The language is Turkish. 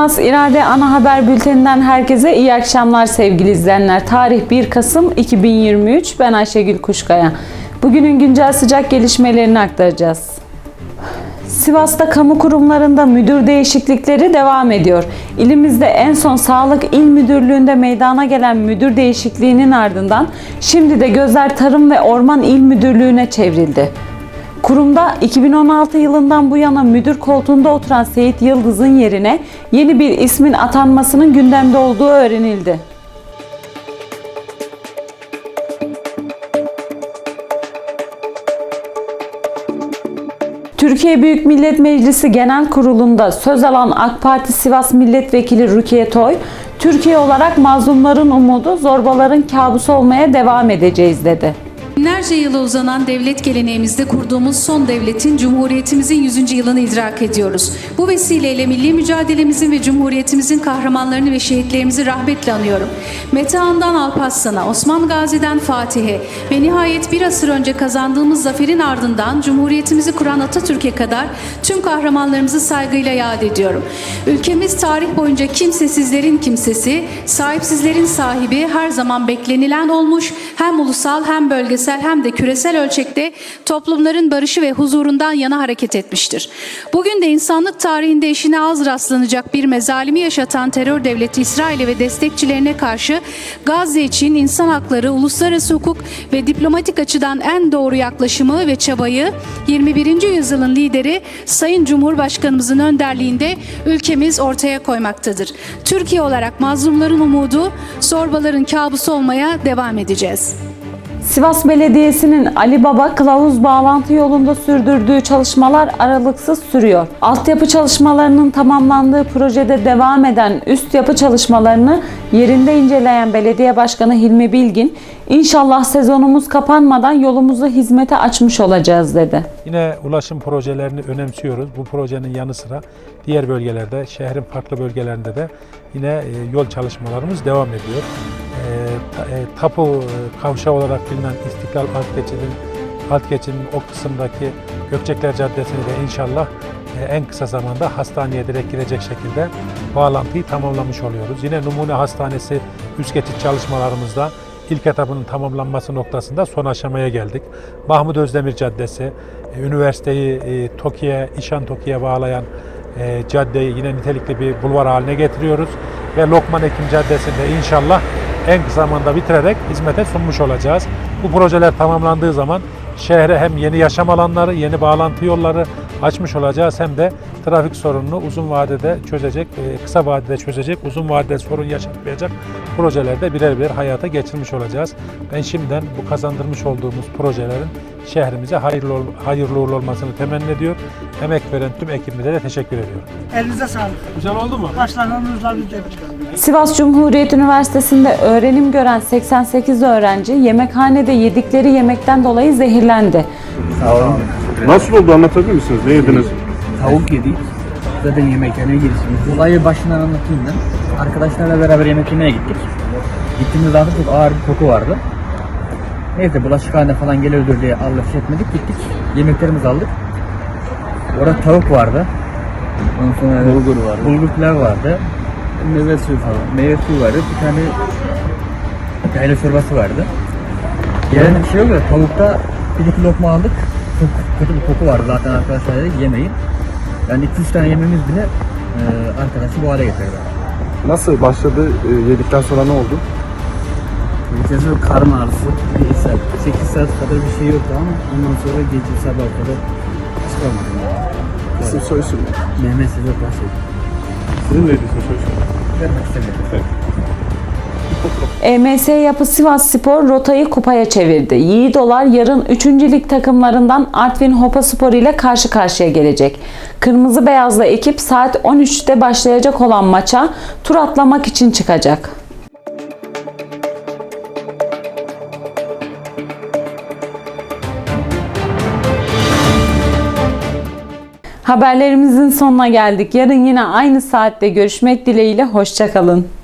Sivas İrade Ana Haber Bülteninden herkese iyi akşamlar sevgili izleyenler. Tarih 1 Kasım 2023. Ben Ayşegül Kuşkaya. Bugünün güncel sıcak gelişmelerini aktaracağız. Sivas'ta kamu kurumlarında müdür değişiklikleri devam ediyor. İlimizde en son Sağlık İl Müdürlüğü'nde meydana gelen müdür değişikliğinin ardından şimdi de gözler Tarım ve Orman İl Müdürlüğü'ne çevrildi. Kurumda 2016 yılından bu yana müdür koltuğunda oturan Seyit Yıldız'ın yerine yeni bir ismin atanmasının gündemde olduğu öğrenildi. Türkiye Büyük Millet Meclisi Genel Kurulu'nda söz alan AK Parti Sivas Milletvekili Rukiye Toy, Türkiye olarak mazlumların umudu, zorbaların kabusu olmaya devam edeceğiz dedi. Binlerce yıla uzanan devlet geleneğimizde kurduğumuz son devletin Cumhuriyetimizin 100. yılını idrak ediyoruz. Bu vesileyle milli mücadelemizin ve Cumhuriyetimizin kahramanlarını ve şehitlerimizi rahmetle anıyorum. Metehan'dan Alparslan'a, Osman Gazi'den Fatih'e ve nihayet bir asır önce kazandığımız zaferin ardından Cumhuriyetimizi kuran Atatürk'e kadar tüm kahramanlarımızı saygıyla yad ediyorum. Ülkemiz tarih boyunca kimsesizlerin kimsesi, sahipsizlerin sahibi her zaman beklenilen olmuş hem ulusal hem bölgesel hem de küresel ölçekte toplumların barışı ve huzurundan yana hareket etmiştir. Bugün de insanlık tarihinde eşine az rastlanacak bir mezalimi yaşatan terör devleti İsrail'e ve destekçilerine karşı Gazze için insan hakları, uluslararası hukuk ve diplomatik açıdan en doğru yaklaşımı ve çabayı 21. yüzyılın lideri Sayın Cumhurbaşkanımızın önderliğinde ülkemiz ortaya koymaktadır. Türkiye olarak mazlumların umudu, zorbaların kabusu olmaya devam edeceğiz. Sivas Belediyesi'nin Ali Baba kılavuz bağlantı yolunda sürdürdüğü çalışmalar aralıksız sürüyor. Altyapı çalışmalarının tamamlandığı projede devam eden üst yapı çalışmalarını yerinde inceleyen Belediye Başkanı Hilmi Bilgin, "İnşallah sezonumuz kapanmadan yolumuzu hizmete açmış olacağız dedi. Yine ulaşım projelerini önemsiyoruz. Bu projenin yanı sıra diğer bölgelerde, şehrin farklı bölgelerinde de yine e, yol çalışmalarımız devam ediyor. E, ta- e, Tapu e, kavşağı olarak bilinen İstiklal Alt Geçidi'nin alt geçidin o kısımdaki Gökçekler Caddesi'ni de inşallah e, en kısa zamanda hastaneye direkt girecek şekilde bağlantıyı tamamlamış oluyoruz. Yine numune hastanesi üst geçit çalışmalarımızda ilk etapının tamamlanması noktasında son aşamaya geldik. Mahmut Özdemir Caddesi, üniversiteyi TOKİ'ye, İşan TOKİ'ye bağlayan caddeyi yine nitelikli bir bulvar haline getiriyoruz. Ve Lokman Ekim Caddesi'nde inşallah en kısa zamanda bitirerek hizmete sunmuş olacağız. Bu projeler tamamlandığı zaman şehre hem yeni yaşam alanları, yeni bağlantı yolları açmış olacağız hem de trafik sorununu uzun vadede çözecek, e, kısa vadede çözecek, uzun vadede sorun yaşatmayacak projelerde birer birer hayata geçirmiş olacağız. Ben şimdiden bu kazandırmış olduğumuz projelerin şehrimize hayırlı, hayırlı uğurlu olmasını temenni ediyor. Emek veren tüm ekibimize de teşekkür ediyorum. Elinize sağlık. Güzel oldu mu? Başlarınızla birlikte. Sivas Cumhuriyet Üniversitesi'nde öğrenim gören 88 öğrenci yemekhanede yedikleri yemekten dolayı zehirlendi. Nasıl oldu anlatabilir misiniz? Ne yediniz? Tavuk yedik. Zaten yemekhaneye girişimiz. Olayı başından anlatayım ben. Arkadaşlarla beraber yemek yemeye gittik. Gittiğimizde zaten çok ağır bir koku vardı. Neyse bulaşıkhane falan geliyordur diye şey etmedik. Gittik. Yemeklerimizi aldık. Orada tavuk vardı. Ondan sonra bulgur vardı. Bulgur pilav vardı. Meyve suyu falan. Meyve suyu vardı. Bir tane yayla çorbası vardı. Yerine bir şey yok da tavukta bir iki lokma aldık. Çok kötü bir koku vardı zaten arkadaşlar dedi yemeyin. Yani 2-3 tane yememiz bile e, arkadaşı bu hale getirdi. Nasıl başladı? E, yedikten sonra ne oldu? Geçen karın ağrısı, bir ishal. 8 saat kadar bir şey yoktu ama ondan sonra gece sabah kadar çıkamadım. İsim soy isim. Mehmet Sezer. Sizin neydi isim soy isim? İstemiyorum. EMS Yapı Sivas Spor rotayı kupaya çevirdi. Yiğidolar yarın 3. lig takımlarından Artvin Hopa Spor ile karşı karşıya gelecek. Kırmızı beyazlı ekip saat 13'te başlayacak olan maça tur atlamak için çıkacak. Haberlerimizin sonuna geldik. Yarın yine aynı saatte görüşmek dileğiyle. Hoşçakalın.